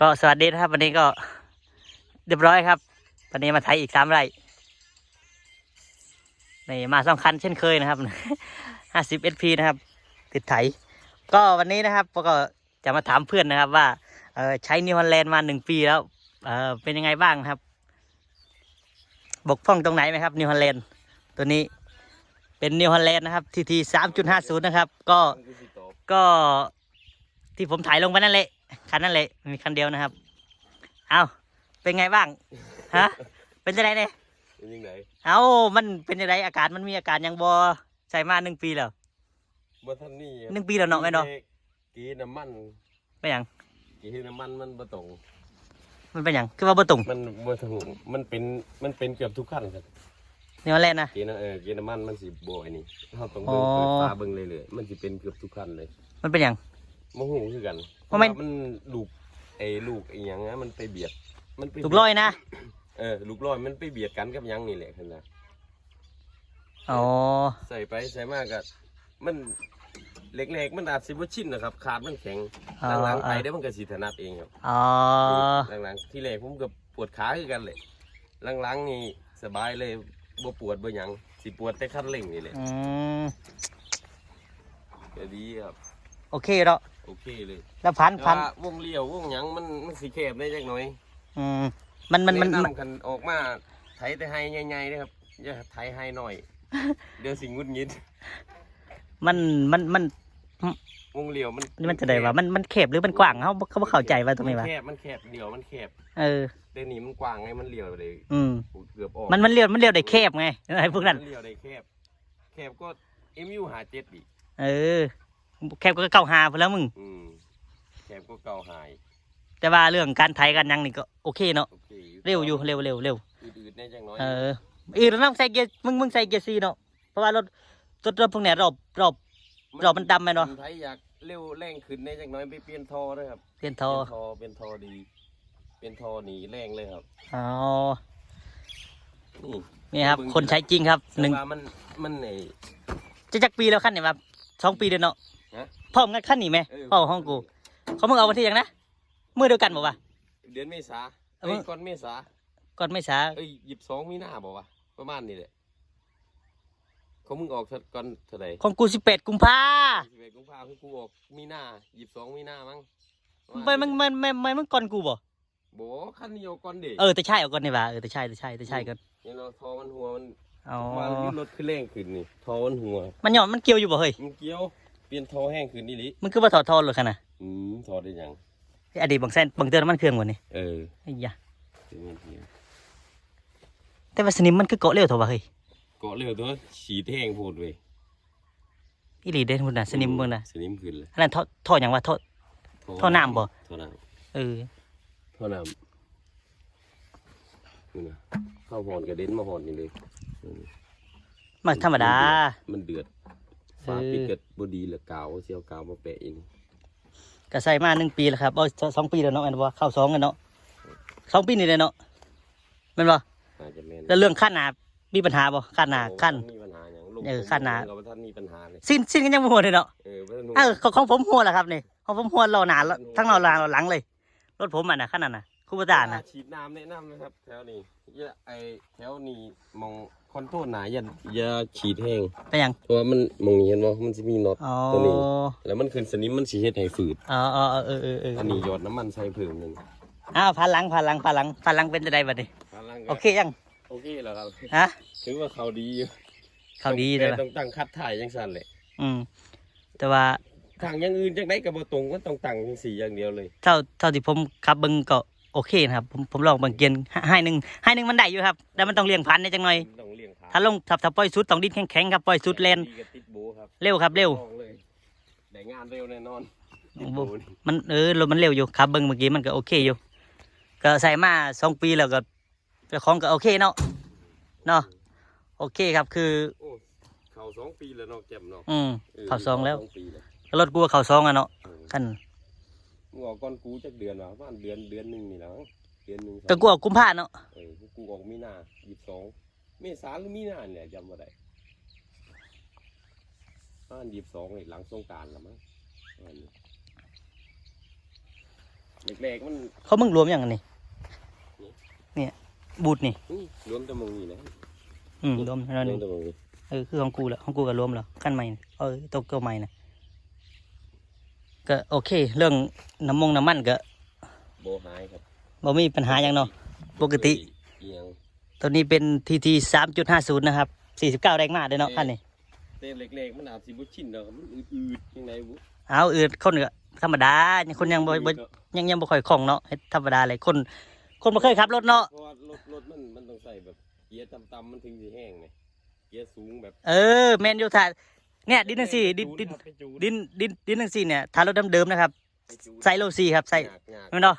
ก็สวัสดีนะครับ วันนี้ก็เรียบร้อยครับ วันนี้มาไทยอีกสามไร่นี่มาสองคันเช่นเคยนะครับห้าสิบเอสพีนะครับ ติดไถ ก็วันนี้นะครับก็จะมาถามเพื่อนนะครับว่าเออใช้นิวฮอลแลนด์มาหนึ่งปีแล้วเออเป็นยังไงบ้างครับ บกพร่องตรงไหนไหมครับนิวฮอลแลนด์ตัวนี้เป็นนิวฮอลแลนด์นะครับทีทีสามจุดห้าศูนย์นะครับ ก็ก็ที่ผมถ่ายลงไปนั่นแหละ คันนั่นแหละมีคันเดียวนะครับ เอาเป็นไงบ้างฮะเป็นยังไงเนี่ยเป็นยังไงเอามันเป็นยังไงอากาศมันมีอากาศยังบอใส่มาหนึ่งปีแล้วบ่ทันนี่หนึ่งปีแล้วเนาะแม่เนาะกีน้ำมันเป็นหยังกีน้ำมันมันบ่ตรงมันเป็นหยังคือว่าบ่ตุงมันบ่ตรงมันเป็นมันเป็นเกือบทุกขั้นครับนิวฮอลแลนด์นะกีน้ำเออกีน้ำมันมันสิบ่ไอ้นี่เฮาต้องอ๋เบิ่องเปิดฟ้าเบิ่งเรื่อยๆมันสิเป็นเกือบทุกขั้นเลย มันเป็นหยัง บ่ฮู้คือกันเพราะมัน มันลูกไอ้ลูกไอ้หยังนะมันไปเบียด มันไปถูกร้อยนะเออลูกร้อยมันไปเบียดกันกับหยังนี่แหละคั่นน่ะอ๋อใส่ไปใส่มากก็มันเล็กๆมันอาจสิบ่ชินนะครับ ขาดมันแข็งอ๋อหลังๆไปได้วมันก็สิถนัดเองครับ อ๋อหลังๆที่แรกผมก็ปวดขาคือกันเลยหลังๆนี่สบายเลยบ่ปวดบ่หยังสิปวดแต่คันเร่งนี่แหละอืม ก็ดีครับ โอเคเนาะ โอเคเลยแล้วพันแต่พันว่าวงเลี้ยววงหยังมันมันสิแคบได้จักหน่อยอืมมันมันมันแนะมันนำกันออกมาไถแต่ให้ใหญ่ๆนะครับอย่าไถให้หน่อย เดี๋ยวสิงุดงิดมันมันมันวงเลี้ยวมันนี่มันจะได้ว่ามันมันแคบหรือมันกว้างเขาเขาบ่เข้าใจว่าตรงนี้มัว่านแคบมันแคบเลี้ยวมันแคบเออ แต่นี่มันกว้างไงมันเลี้ยวเลยอืมเกือบออกมันมันเลี้ยวมันเลี้ยวได้แคบไงไอ้พวกนั้น มัเลี้ยวได้แคบแคบก็เอ็มยูหาเจ็ดอีกเออ แคบก็เก้าหาพอแล้วมึง อืมแคบก็เก่าหายแต่ว่าเรื่องการไทยกันยังนี่ก็โอเคเนาะ โอเคเร็วอยู่เร็วเร็วเร็วอืดๆแน่จังน้อยเอออีกแล้วน้ำใส่เกียร์มึงมึงใส่เกียร์ซีเนาะ เพราะว่ารถรถรถพวกเนี้ยรอบรอบรอบมันดำไหมเนาะคไทยอยากเร็วแรงขึ้นแน่จังน้อยไปเปลี่ยนท่อด้วยครับเปลี่ยนทอ เปลี่ยนท่อเป็นท่อดี เป็นท่อหนีแรงเลยครับอ๋อ นี่นี่ครับ คนใช้จริงครับหนึ่งแต่ว่ามันมันไอ้จะจักปีแล้วขั้นเนี่ยครับสองปีเดือนเนาะ ฮะพร้อมกันขั้นนี้ไหมเออ พ่อห้องกู เขามึงเอาวันที่ยังนะมือเดียวกันบอกว่า เดือนเมษาเออเอ้ยก่อนเมษาก่อนไม่ช้าเอ้ยหยิบสองมีหน้าบอกว่าประมาณนี้แหละเขามึงออกเท่าก่อนเท่าไหร่ของกูสิบแปดกุมภาสิบเอ็ดกุมภาพันธ์กูออกมีหน้าหยิบสองมีหน้ามั้งไม่มันมันมันมันมันก่อนกูบ่โบคันนี้เอาก่อนดิเออแต่ใช่เอาก่อนนี่ว่าเออแต่ใช่แต่ใช่แต่ใช่กันเนี่ยเราทอมันหัวมันอ๋อมาที่รถขึ้นแรงขึ้นนี่ทอมันหัวมันหย่อนมันเกี่ยวอยู่บ่เฮ้ยมันเกี่ยว เปลี่ยนทอแห้งขึ้นนี่ลิมันคือว่าถอดทอหรือขนาดอืมทอได้ยังอดีตบางเส้นบางเตือนน้ำมันเครื่องหมดนี่เออไอ้ยะเดี๋ยวมันเกี่ยวแต่ว่าสนิมมันคือเกาะเร็วเถอะวะเฮ้ยเกาะเร็วตัวฉีดแห้งโพดเว้ยอีหลีเด่นพุ่นน่ะสนิมเบิ่งน่ะสนิมขึ้นเลยอันนั้นท่อท่อหยังวะท่อท่อน้ำบ่ท่อน้เออำท่อน้ำนี่นะเข้าหอนกระเด็นมาหอนนี่เลยอืมมันธรรมดา มันเดือด เออฟ้าปิดเกิดบดีเหลือกาวเสียวกาวมาแปะอินก็ใส่มาหนึ่งปีแล้วครับเอาสองปีแล้วเนาะอันว่าเข้าสองกันเนาะสองปีนี่เลยเนาะแม่นบ่น่าจะแม่นแล้วเรื่องขั้นหนามีปัญหาบ่ขั้นหนาขั้นโอ้มีปัญหาอย่างลูกเออขั้นหนา เราท่านมีปัญหาเลยสิ้นสิ้นกันยังบ่หัวเลยเนาะเออบ่ทันรู้ เออของของผมหัวแหละครับนี่ของผมหัวรอหนาทั้งรอหลังรอหลังเลย รถผมอะนะขั้นนั้นน่ะคูปตาน่ะ ฉีดน้ำแนะนำนะครับ แถวนี้อย่าไอแถวนี้มองค อนโทรลหนาอย่าอย่าฉีดแห้งเป็นหยังเพราะว่ามันมองนี้เห็นว่ามันจะมีน็อตอ๋อตัวนี้ แล้วมันขึ้นสนิมมันสีเฮ็ดให้ฝืดอ๋ออ๋อเออเออเอออันนี้หยดน้ำมันใส่เพิ่มหนึ่งอ้าวพาหลังพาหลังพาหลังพาหลังเป็นจะได้บัดนี้ข้างล่างก็โอเคยังโอเคแล้วครับฮะถือว่าเขาดีอยู่เขาดีเลยแต่ปะต้องตั้งคัดถ่ายจังสันเลยอืมแต่ว่าทางอย่างอื่นจังไดกับบ่ตรงก็ต้องตั้งจังสีอย่างเดียวเลยเท่าเท่าที่ผมขับเบิ่งก็โอเคนะครับผมผมลองเบางเกียนให้หนึ่งให้หนึ่งมันได้อยู่ครับแต่มันต้องเลี้ยงพันธุ์นิดจังหน่อยต้องเลี้ยงผ ถ้าลงถ้าถ้าปล่อยสุดต้องดิ้นแข็งๆครับปล่อยสุดเลนดีกับติดโบครับเร็วครับเร็วลองเลยได้งานเร็วแน่นอนโอ้โหมันเออรถมันเร็วอยู่ครับเบิ่งเมื่อกี้มันก็โอเคอยู่ ก็ใส่มาสองปีแล้วก็เจ้าของก็โอเคเนาะเนาะโอเคครับคือ โอ้เขาสองปีแล้วเนาะแจ่มเนาะอืม เข้าซองแล้ว ปีแล้วรถกูก็เข้าซองอะเนาะเออกันมึงออกก่อนกูจักเดือนวะประมาณเดือนเดือนหนึงนี่แหล้วเดือนหนึงก็กูเอากุมภาเนาะเออกูออกมีนายี่สิบสอง เมษาหรือมีนาเนี่ยจำบ่ได้ประมาณยี่สิบสองเลยหลังสงกรารละมั้งประมาณนี้แรกๆมันเขามึงรวมอย่างอันนี้เนี่ย บูดนี่อื้อรวมแตะมงนี่แหละอืมรวมแล้วรวนี่มแตะมงนี่เออคือของกูแหละของกูก็รวมแล้วขั้นใหม่น่ะเออตัวเก่าใหม่นะก็โอเค เรื่องน้ำมงน้ำมันก็โบหายครับบ่มีปัญหาอย่างเนาะปกติเอียง ตัวนี้เป็นทีทีสามจุดห้าศูนย์นะครับสี่สิบเก้าแรงม้าเด้อเนาะคันนี้เต้นเล็กๆ มันอาจสิบ่ชินดอกมันอืดๆยังไงบุเอาอื่นคนก็ธรรมดาคนยังบ่บ่ยังยังบ่ค่อยคล่องเนาะเฮ็ดธรรมดาเลยคน คนบ่เคยขับรถเนาะเพราะว่ารถรถมันมันต้องใส่แบบเกียร์ต่ำๆมันถึงสิแห้งไงเกียร์สูงแบบ เออแมนยูท่าเนี่ยดินทั้งสี่ดินดินไปจูดดินดินดินทั้งสี่เนี่ยถ้ารถเดิมๆนะครับไปจูดไซโลซีครับไซยากยากแม่นเนาะ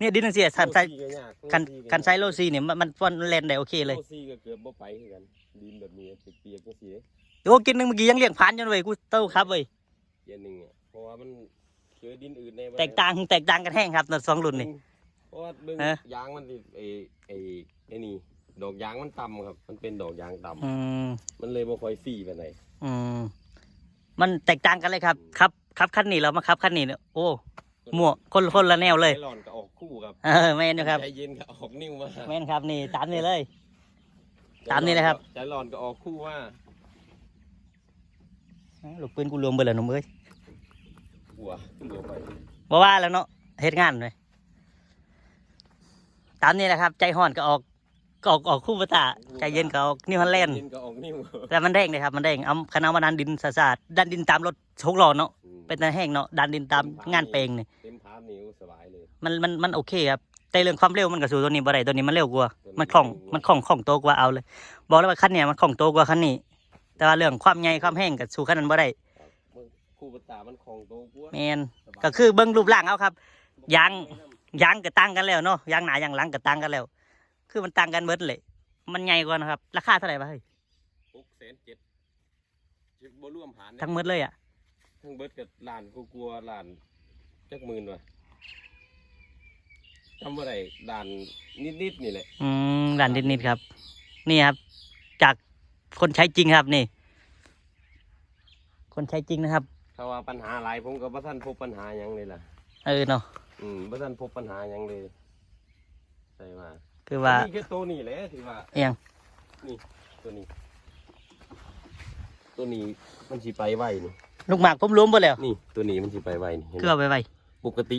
เนี่ยดินทั้งสี่สันไซโลซี่ก็ยากคันโลซี่ก็คันไซโลซีเนี่ยมันมันมันแลนได้โอเคเลย โลซี่ก็เกือบบ่ไปคือกันดินแบบนี้เปียกๆจังซี่เด้โอ้กินหนึงเมื่อกี้ยังเลี้ยงผ่านอยู่เลยกูเต้าครับเว้ยเกียร์หนึงอะเพราะว่ามันเจอดินอื่นในแตกต่างแตกต่างกันแห้งครับแต่สองรุ่นนี่ เพราะว่าเบิ่งฮะ ยางมันสิไอ้ไอ้ไอ้นี่ ดอกยางมันต่ำครับ มันเป็นดอกยางต่ำอืมมันเลยบ่ค่อยฟรีปานใดอืมมันแตกต่างกันเลยครับครับครับคันนี้เรามาครับคันนี้เนี่ยโอ้ มั่วคนคนละแนวเลยใจร้อนก็ออกคู่ครับเออแม่นอยู่ครับใจเย็นก็ออกนิ้วมาแม่นครับนี่ตามนี้เลย ตามนี้เลยครับ ใจร้อนก็ออกคู่ว่าลูกปืนกูรวมเบอร์ละหนุ่มเอ้ยหัวขึ้นหัวไปบ่ว่าแล้วเนาะเฮ็ดงานเลยตามนี้แหละครับ ใจห่อนก็ออกก็ออกออกคู่ภาษาใจเย็นก็ออกนิวฮอลแลนด์ใจเย็นก็ออกนิ้วแต่มันแรงเลยครับมันแรงเอาคณะมาดันดินสะอาดดันดินตามรถ ชกล้อเนาะอืมเป็นตาแห้งเนาะดันดินตามงานเปลงนี่เต็มพามนิ้วสบายเลยมันมันมันโอเคครับแต่เรื่องความเร็วมันก็สู้ตัวนี้บ่ได้ตัวนี้มันเร็วกว่ามันคล่องมันคล่องคล่องตัวกว่าเอาเลย บอกเลยว่าคันเนี้ยมันคล่องตัวกว่าคันนี้ แต่ว่าเรื่องความใหญ่ความแห้งกับสู้คันนั้นบ่ได้ครับมันคู่ภาษามันของโตกว่าแมนก็คือเบิ่งรูปร่างเอาครับยางยางก็ตั้งกันแล้วเนาะยางหนายางหลังก็ตั้งกันแล้ว คือมันตั้งกันเบิดเลย มันใหญ่กว่านะครับ ราคาเท่าไหร่วะเฮ้ยหกแสนเจ็ดบ่รวมผ่านทั้งหมดเลยอะ ทั้งเบิดกับล้านกูกลัวล้านจักหมื่นว่ะทำบ่ได้ด่านนิดๆนี่แหละอืมด่านนิดๆครับ นี่ครับ จากคนใช้จริงครับนี่ คนใช้จริงนะครับถ้าว่าปัญหาหลายผมก็บ่ทันพบปัญหาหยังเลยล่ะเออเนาะอืมบ่ทันพบปัญหาหยังเลยใช่ว่าคือว่ามีแค่ตัวนี้แหละที่ว่าเอียงตัวนี้ ตัวนี้มันสิไปไวนี่ ลูกหมากผมรวมหมดแล้วนี่ตัวนี้มันสิไปไวนี่เห็นเกลืไหอมไปไว้ ปกติ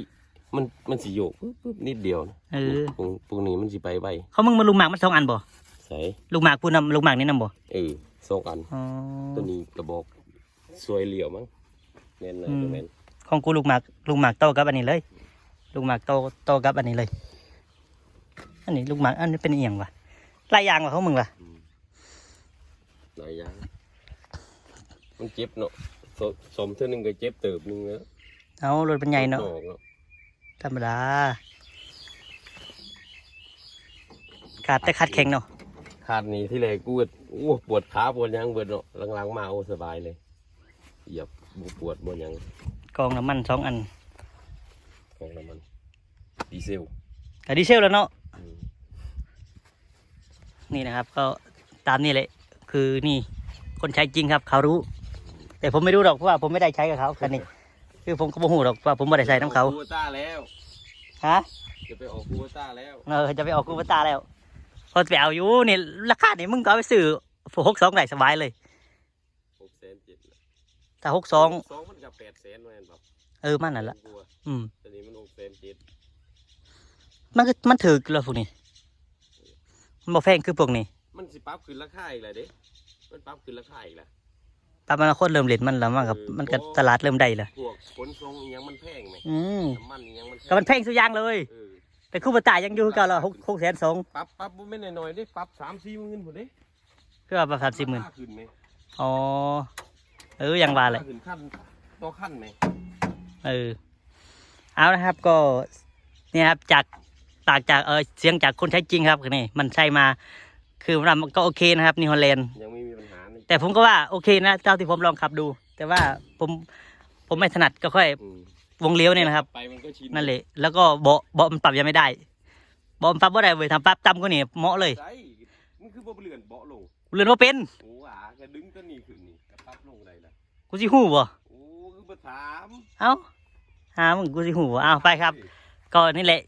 มันมันสิโยกปึ๊บปึ๊บนิดเดียวนะเออพวกพวกนี้มันสิไปไวเขามึงมาลูกหมากมันสองอันบ่ใส่ลูกหมากพูดนำลูกหมากนี่นำบ่เออสองอัน อ๋อ ตัวนี้กระบอกสวยเหลี่ยวมั้งแม่นเลยอืม ตัวแม่นของกูลูกหมากลูกหมากโตกับอันนี้เลย ลูกหมากโตโตกับอันนี้เลย อันนี้ลูกหมากอันนี้เป็นเอียงวะลายยางวะเขามึงวะอืมหลายอย่างมันเจ็บเนาะ สสมเท่านึงก็เจ็บเติบนึงแล้วเอารถเป็นใหญ่เนาะออกเนาะธรรมดาขาดแต่ขาดแข็งเนาะขาดนี่ที่แรกกูก็โอ้ปวดขาปวดหยังเบิดเนาะหลังๆมาโอ้สบายเลยเหยียบบ่ปวดบ่หยังกองน้ำมันสองอันของน้ำมันดีเซลกับดีเซลแล้วเนาะอืมนี่นะครับ ก็ตามนี่แหละคือนี่คนใช้จริงครับ เขารู้ แต่ผมไม่รู้หรอกเพราะว่าผมไม่ได้ใช้กับเขาคันนี้ คือผมก็บ่ฮู้หรอกว่าผมไม่ได้ใส่น้ำเขาคูเวต้าแล้ว ฮะจะไปออกคูเวต้าแล้วเออจะไปออกกูปตาแล้วพอไปเอาอยู่นี่ราคานี่มึงก็เอาไปซื้อหกสองได้สบายเลย หกแสนเจ็ดถ้าหกสองสองมันกับแปดแสนแม่นแบบเออมันนั่นละกลัวอืมตอนนี้มันหกแสนเจ็ดมันก็มันถือแล้วพวกนี้มันบ่แพงคือพวกนี้ มันสิปรับขึ้นราคาอีกแล้วเด้มันปรับขึ้นราคาอีกแล้ว ปรับมันโคตรเริ่มเล่นมันแล้วมันกับมันก็ตลาดเริ่มได้เลยพวกขนส่งอิหยังมันแพงไหมอืมน้ำมันอิหยังมันแพงก็มันแพงสุดอยางเลย เออแต่คู่ปตายังอยู่คือเก่าละหกหกแสนสองปรับปรับบ่แม่นหน่อยๆเด้ปรับสามสี่หมื่นพุ่นเด้คือว่าประมาณสี่หมื่นราคาขึ้นไหมอ๋อเออยังว่าเลย รคขึ้นขั้นต่อขั้นไหมเออเอานะครับก็เนี่ยครับจากตากจากเออเสียงจากคนใช้จริงครับนี่มันใช่มา คือมันก็โอเคนะครับนิวฮอลแลนด์ยังไม่มีปัญหานี่ แต่ผมก็ว่าโอเคนะเจ้าที่ผมลองขับดู แต่ว่าผมผมไม่ถนัดก็ค่อย อืมวงเลี้ยวเนี่ยนะครับ ไปมันก็ชินนั่นแหละแล้วก็เบาะเบาะมันปรับยังไม่ได้เบาะมันปรับว่าได้เว้ยทำปรับต่ำกว่านี่เหมาะเลยใช่มันคือบ่เลื่อนเบาะลงเรือนว่าเป็นโอ้อาก็ดึงตัวนี้ขึ้นนี่ก็ปรับลงได้ละกูสิหูบ่โอ้คือบ่ถามเอ้าหามึงกูสิหูบ่อ้าวไปครับ ก็นี่แหละ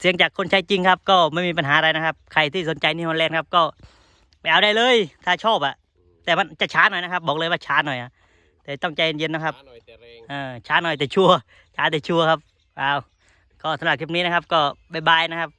เสียงจากคนใช้จริงครับ ก็ไม่มีปัญหาอะไรนะครับ ใครที่สนใจนิวฮอลแลนด์ครับก็ไปเอาได้เลย ถ้าชอบอะ แต่มันจะช้าหน่อยนะครับ บอกเลยว่าช้าหน่อยอะแต่ต้องใจเย็นๆนะครับช้าหน่อยแต่แรงเออช้าหน่อยแต่ชัวร์ช้าแต่ชัวร์ครับเอาก็สำหรับคลิปนี้นะครับ ก็บายบายนะครับ